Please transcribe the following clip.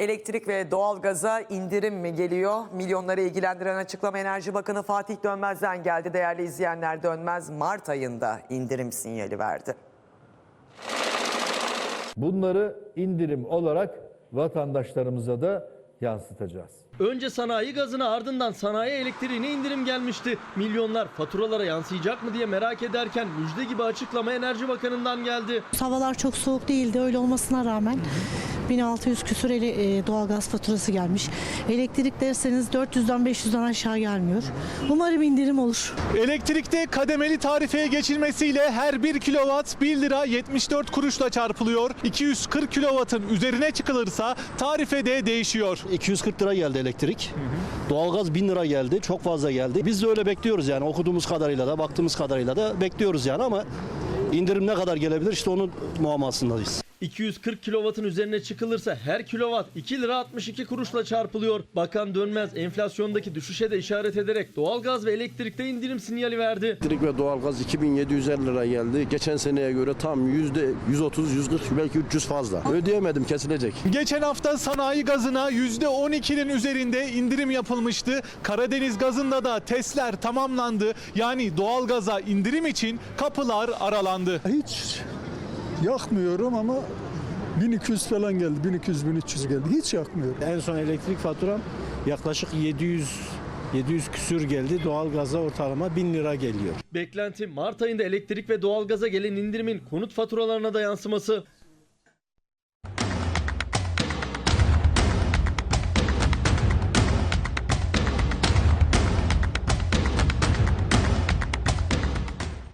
Elektrik ve doğalgaza indirim mi geliyor? Milyonları ilgilendiren açıklama Enerji Bakanı Fatih Dönmez'den geldi. Değerli izleyenler Dönmez Mart ayında indirim sinyali verdi. Bunları indirim olarak vatandaşlarımıza da yansıtacağız. Önce sanayi gazına ardından sanayi elektriğine indirim gelmişti. Milyonlar faturalara yansıyacak mı diye merak ederken müjde gibi açıklama Enerji Bakanı'ndan geldi. Havalar çok soğuk değildi öyle olmasına rağmen 1600 küsur ele- e, doğalgaz faturası gelmiş. Elektrik derseniz 400'den 500'den aşağı gelmiyor. Umarım indirim olur. Elektrikte kademeli tarifeye geçilmesiyle her 1 kilowatt 1 lira 74 kuruşla çarpılıyor. 240 kilowattın üzerine çıkılırsa tarifede değişiyor. 240 lira geldi elektrik. Doğalgaz 1000 lira geldi. Çok fazla geldi. Biz de öyle bekliyoruz yani okuduğumuz kadarıyla da baktığımız kadarıyla da bekliyoruz yani ama indirim ne kadar gelebilir işte onun muamasındayız. 240 kilovatın üzerine çıkılırsa her kilovat 2 lira 62 kuruşla çarpılıyor. Bakan Dönmez enflasyondaki düşüşe de işaret ederek doğalgaz ve elektrikte indirim sinyali verdi. Elektrik ve doğalgaz 2750 lira geldi. Geçen seneye göre tam yüzde 130, 140 belki 300 fazla. Ödeyemedim kesilecek. Geçen hafta sanayi gazına %12'nin üzerinde indirim yapılmıştı. Karadeniz gazında da testler tamamlandı. Yani doğalgaza indirim için kapılar aralandı. Hiç yakmıyorum ama 1200 falan geldi. 1200-1300 geldi. Hiç yakmıyorum. En son elektrik faturam yaklaşık 700 700 küsür geldi. Doğalgaza ortalama 1000 lira geliyor. Beklenti Mart ayında elektrik ve doğalgaza gelen indirimin konut faturalarına da yansıması.